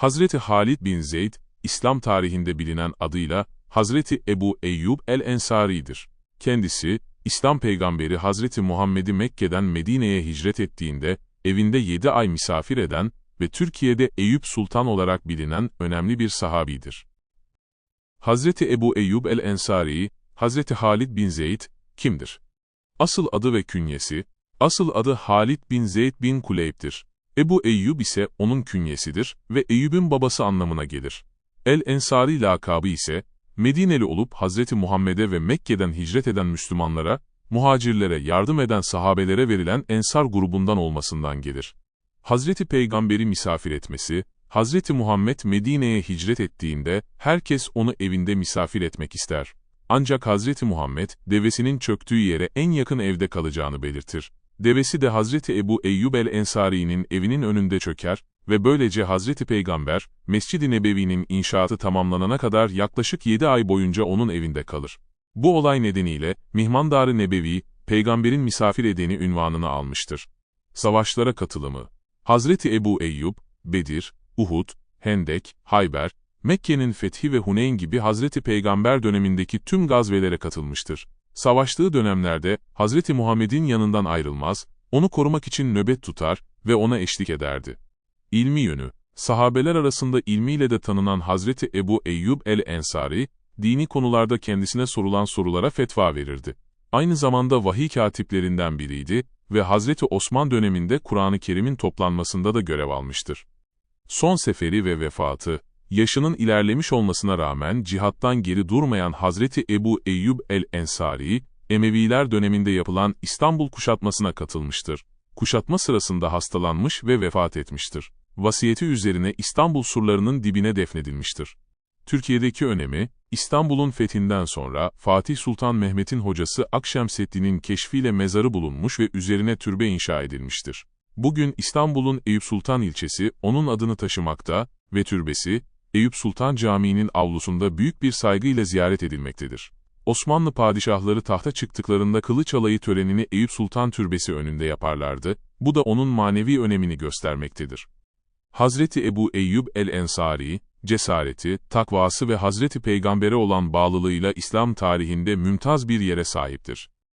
Hazreti Halid bin Zeyd, İslam tarihinde bilinen adıyla Hazreti Ebu Eyyub el-Ensari'dir. Kendisi, İslam peygamberi Hazreti Muhammed'i Mekke'den Medine'ye hicret ettiğinde, evinde 7 ay misafir eden ve Türkiye'de Eyüp Sultan olarak bilinen önemli bir sahabidir. Hazreti Ebu Eyyub el-Ensari, Hazreti Halid bin Zeyd, kimdir? Asıl adı ve künyesi, asıl adı Halid bin Zeyd bin Kuleyb'dir. Ebu Eyyub ise onun künyesidir ve Eyyub'un babası anlamına gelir. El-Ensari lakabı ise, Medineli olup Hazreti Muhammed'e ve Mekke'den hicret eden Müslümanlara, muhacirlere yardım eden sahabelere verilen Ensar grubundan olmasından gelir. Hazreti Peygamberi misafir etmesi, Hazreti Muhammed Medine'ye hicret ettiğinde herkes onu evinde misafir etmek ister. Ancak Hazreti Muhammed, devesinin çöktüğü yere en yakın evde kalacağını belirtir. Devesi de Hazreti Ebu Eyyub el-Ensari'nin evinin önünde çöker ve böylece Hazreti Peygamber, Mescid-i Nebevi'nin inşaatı tamamlanana kadar yaklaşık 7 ay boyunca onun evinde kalır. Bu olay nedeniyle Mihmandar-ı Nebevi, peygamberin misafir edeni ünvanını almıştır. Savaşlara katılımı Hazreti Ebu Eyyub, Bedir, Uhud, Hendek, Hayber, Mekke'nin fethi ve Huneyn gibi Hazreti Peygamber dönemindeki tüm gazvelere katılmıştır. Savaştığı dönemlerde Hazreti Muhammed'in yanından ayrılmaz, onu korumak için nöbet tutar ve ona eşlik ederdi. İlmi yönü, sahabeler arasında ilmiyle de tanınan Hazreti Ebu Eyyub el-Ensari, dini konularda kendisine sorulan sorulara fetva verirdi. Aynı zamanda vahiy katiplerinden biriydi ve Hazreti Osman döneminde Kur'an-ı Kerim'in toplanmasında da görev almıştır. Son seferi ve vefatı, yaşının ilerlemiş olmasına rağmen cihattan geri durmayan Hazreti Ebu Eyyub el-Ensari, Emeviler döneminde yapılan İstanbul kuşatmasına katılmıştır. Kuşatma sırasında hastalanmış ve vefat etmiştir. Vasiyeti üzerine İstanbul surlarının dibine defnedilmiştir. Türkiye'deki önemi, İstanbul'un fethinden sonra Fatih Sultan Mehmet'in hocası Akşemseddin'in keşfiyle mezarı bulunmuş ve üzerine türbe inşa edilmiştir. Bugün İstanbul'un Eyüp Sultan ilçesi onun adını taşımakta ve türbesi, Eyüp Sultan Camii'nin avlusunda büyük bir saygıyla ziyaret edilmektedir. Osmanlı padişahları tahta çıktıklarında kılıç alayı törenini Eyüp Sultan Türbesi önünde yaparlardı, bu da onun manevi önemini göstermektedir. Hazreti Ebu Eyyub el-Ensari, cesareti, takvası ve Hazreti Peygamber'e olan bağlılığıyla İslam tarihinde mümtaz bir yere sahiptir.